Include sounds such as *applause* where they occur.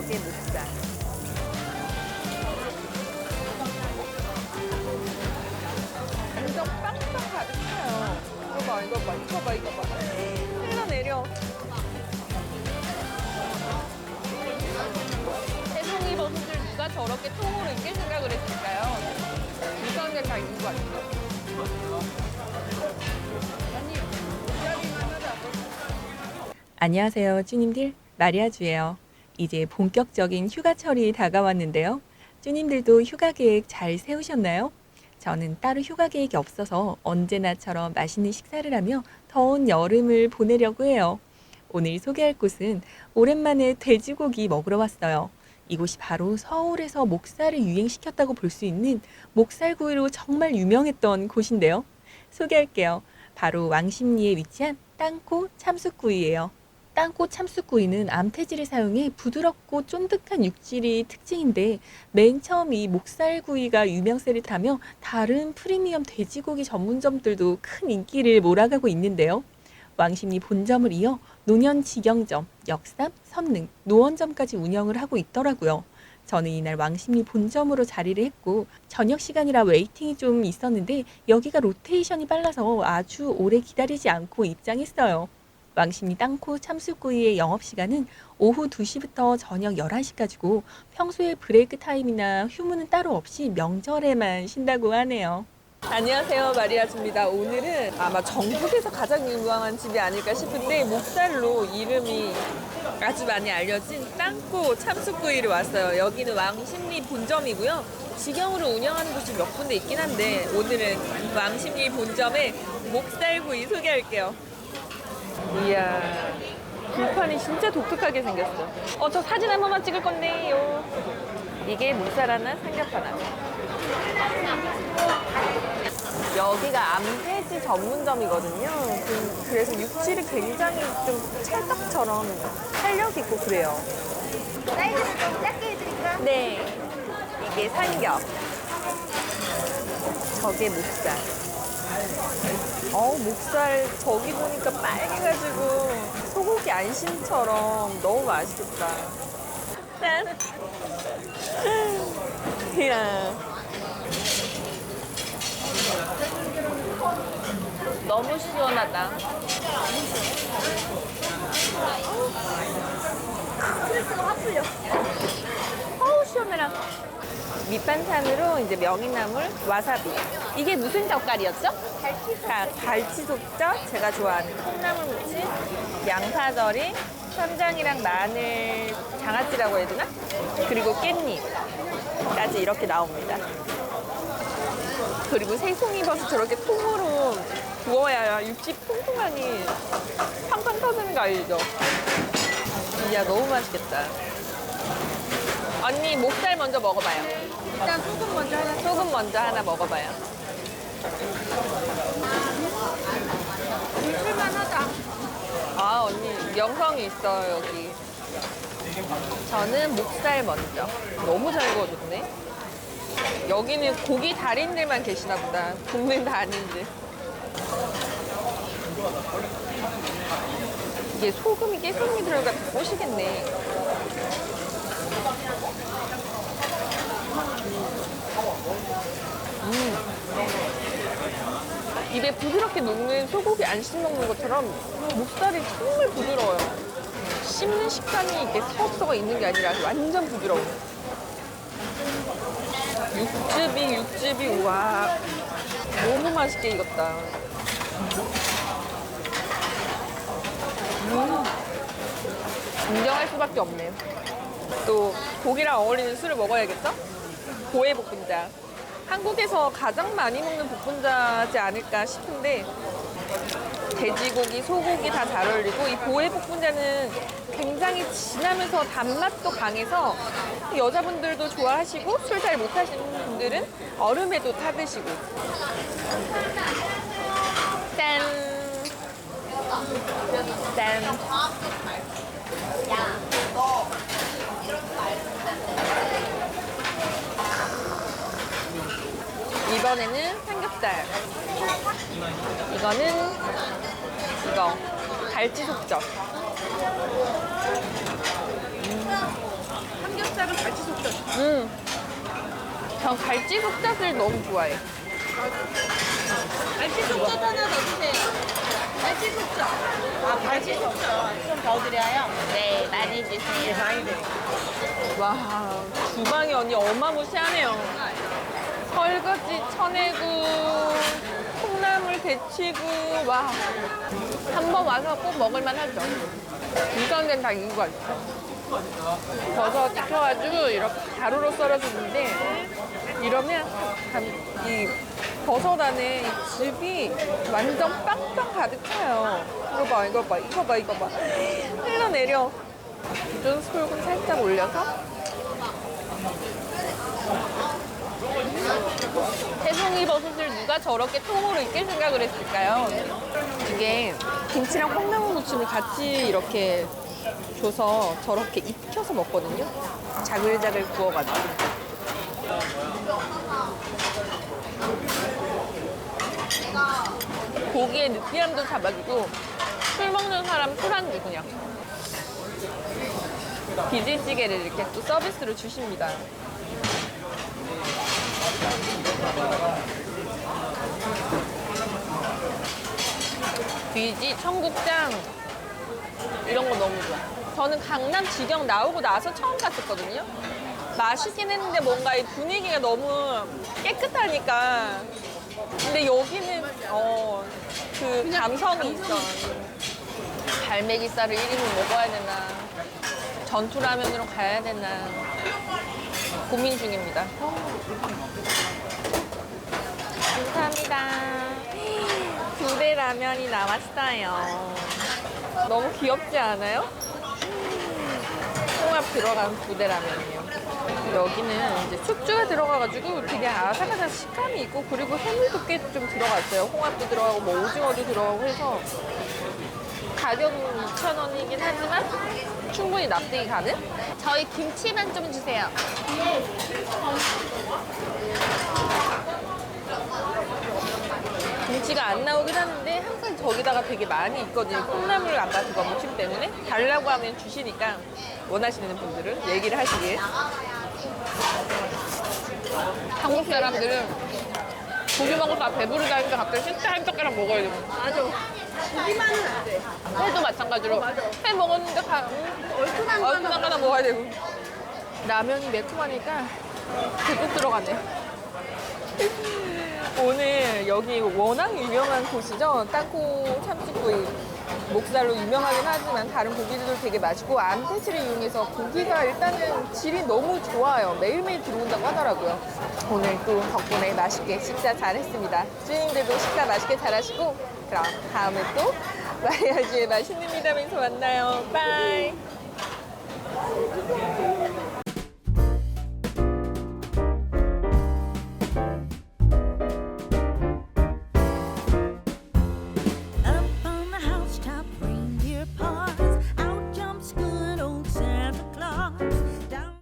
저게 목살. 완전 빵빵 가득 차요. 이거 봐, 이거 봐, 이거 봐, 이거 봐. 흘러내려. 새송이 버섯을 누가 저렇게 통으로 익힐 생각을 했을까요? 유선을 다 익은 거 같아요. 안녕하세요, 쭈님들. 마리아주예요. 이제 본격적인 휴가철이 다가왔는데요. 쭈님들도 휴가 계획 잘 세우셨나요? 저는 따로 휴가 계획이 없어서 언제나처럼 맛있는 식사를 하며 더운 여름을 보내려고 해요. 오늘 소개할 곳은 오랜만에 돼지고기 먹으러 왔어요. 이곳이 바로 서울에서 목살을 유행시켰다고 볼 수 있는 목살구이로 정말 유명했던 곳인데요. 소개할게요. 바로 왕십리에 위치한 땅코 참숯구이예요. 땅코 참숯구이는 암태지를 사용해 부드럽고 쫀득한 육질이 특징인데 맨 처음 이 목살구이가 유명세를 타며 다른 프리미엄 돼지고기 전문점들도 큰 인기를 몰아가고 있는데요. 왕십리 본점을 이어 노년 직영점, 역삼, 선능, 노원점까지 운영을 하고 있더라고요. 저는 이날 왕십리 본점으로 자리를 했고 저녁 시간이라 웨이팅이 좀 있었는데 여기가 로테이션이 빨라서 아주 오래 기다리지 않고 입장했어요. 왕십리 땅코 참숯구이의 영업시간은 오후 2시부터 저녁 11시까지고 평소에 브레이크 타임이나 휴무는 따로 없이 명절에만 쉰다고 하네요. 안녕하세요 마리아주입니다. 오늘은 아마 전국에서 가장 유명한 집이 아닐까 싶은데 목살로 이름이 아주 많이 알려진 땅코 참숯구이를 왔어요. 여기는 왕십리 본점이고요. 직영으로 운영하는 곳이 몇 군데 있긴 한데 오늘은 왕십리 본점의 목살구이 소개할게요. 이야 불판이 진짜 독특하게 생겼어. 어 저 사진 한 번만 찍을 건데요. 이게 목살 하나, 삼겹 하나. 여기가 암돼지 전문점이거든요. 그- 그래서 육질이 굉장히 좀 찰떡처럼 탄력 있고 그래요. 사이즈는 좀 작게 해드릴까? 네. 이게 삼겹. 저게 목살. 어, 목살 저기 보니까 빨개가지고 소고기 안심처럼 너무 맛있겠다. 짠. 이야. 너무 시원하다. 스트레스가 확 풀려. 어우 시원해라. 밑반찬으로 이제 명이나물, 와사비. 이게 무슨 젓갈이었죠? 갈치속젓, 제가 좋아하는 콩나물 무침, 양파절이, 쌈장이랑 마늘, 장아찌라고 해야 되나? 그리고 깻잎까지 이렇게 나옵니다. 그리고 새송이 버섯 저렇게 통으로 구워야 육즙 통통하니 팡팡 터지는 거 알죠? 이야 너무 맛있겠다. 언니 목살 먼저 먹어봐요. 일단 소금 먼저 하나. 소금 먼저 하나 먹어봐요. 줄만 하자. 아 언니 명성이 있어 여기. 저는 목살 먼저. 너무 잘 구워줬네. 여기는 고기 달인들만 계시나 보다. 굽는 다 아닌지. 이게 소금이 깨소금이 들어가 꼬시겠네. 입에 부드럽게 녹는 소고기 안 씹먹는 것처럼 목살이 정말 부드러워요. 씹는 식감이 이렇게 서걱서걱 있는 게 아니라 완전 부드러워. 육즙이 육즙이 와 너무 맛있게 익었다. 음. 인정할 수밖에 없네. 또 고기랑 어울리는 술을 먹어야겠죠? 고해 볶음자. 한국에서 가장 많이 먹는 볶음자지 않을까 싶은데 돼지고기, 소고기 다 잘 어울리고 이 보해 볶음자는 굉장히 진하면서 단맛도 강해서 여자분들도 좋아하시고 술 잘 못하시는 분들은 얼음에도 타 드시고 짠! 짠! 이번에는 삼겹살. 이거는 이거 갈치 속젓. 음. 삼겹살은 같이 섞여. 음. 전 갈치 속젓을 너무 좋아해. 갈치 속젓 하나 더 주세요. 갈치 속젓. 아, 갈치 속젓. 좀 더 드려요? 네, 많이 주세요. 와, 주방이 언니 어마무시하네요. 설거지, 쳐내고, 콩나물 데치고, 와. 한 번 와서 꼭 먹을만 하죠. 우선된 다 이유가 있어. 버섯 익혀가지고 이렇게 가루로 썰어주는데, 이러면 감- 이 버섯 안에 이 즙이 완전 빵빵 가득 차요. 이거 봐, 이거 봐, 이거 봐, 이거 봐. 흘러내려. 기존 소금 살짝 올려서 새송이 버섯을 누가 저렇게 통으로 익힐 생각을 했을까요? 이게 김치랑 콩나물 무침을 같이 이렇게 줘서 저렇게 익혀서 먹거든요. 자글자글 구워가지고. 고기의 느끼함도 잡아주고 술 먹는 사람 술 안주 그냥. 비지찌개를 이렇게 또 서비스로 주십니다. 비지, 청국장 이런 거 너무 좋아. 저는 강남 지경 나오고 나서 처음 갔었거든요. 맛있긴 했는데 뭔가 이 분위기가 너무 깨끗하니까. 근데 여기는 어, 그 감성이 있어. 갈매기살을 1인분 먹어야 되나. 전투라면으로 가야 되나 고민 중입니다. 감사합니다. 부대 라면이 나왔어요. 너무 귀엽지 않아요? 홍합 들어간 부대 라면이에요. 여기는 이제 숙주가 들어가가지고 되게 아삭아삭 식감이 있고 그리고 해물도 꽤 좀 들어갔어요. 홍합도 들어가고 뭐 오징어도 들어가고 해서 가격은 2,000원이긴 하지만 충분히 납득이 가는? 저희 김치만 좀 주세요. 김치가 안 나오긴 하는데 항상 저기다가 되게 많이 있거든요. 콩나물 아까 그거 무침 때문에 달라고 하면 주시니까 원하시는 분들은 얘기를 하시길. 한국 사람들은 고기 먹고 배부르다니까 갑자기 진짜 한 젓가락 먹어야 되고. 맞아. 고기만은 안 돼. 회도 마찬가지로 회 먹었는데 가, 음, 얼큰한 얼큰 거는 하나 먹어야 되고. 라면이 매콤하니까 듬뿍 들어가네. *laughs* 오늘 여기 워낙 유명한 곳이죠? 땅콩 참치구이 목살로 유명하긴 하지만 다른 고기들도 되게 맛있고 안테치를 이용해서 고기가 일단은 질이 너무 좋아요. 매일매일 들어온다고 하더라고요. 오늘 또 덕분에 맛있게 식사 잘했습니다. 주인님들도 식사 맛있게 잘하시고 그럼 다음에 또 *laughs* 마리아주의 맛있는 미담에서 만나요. 빠이.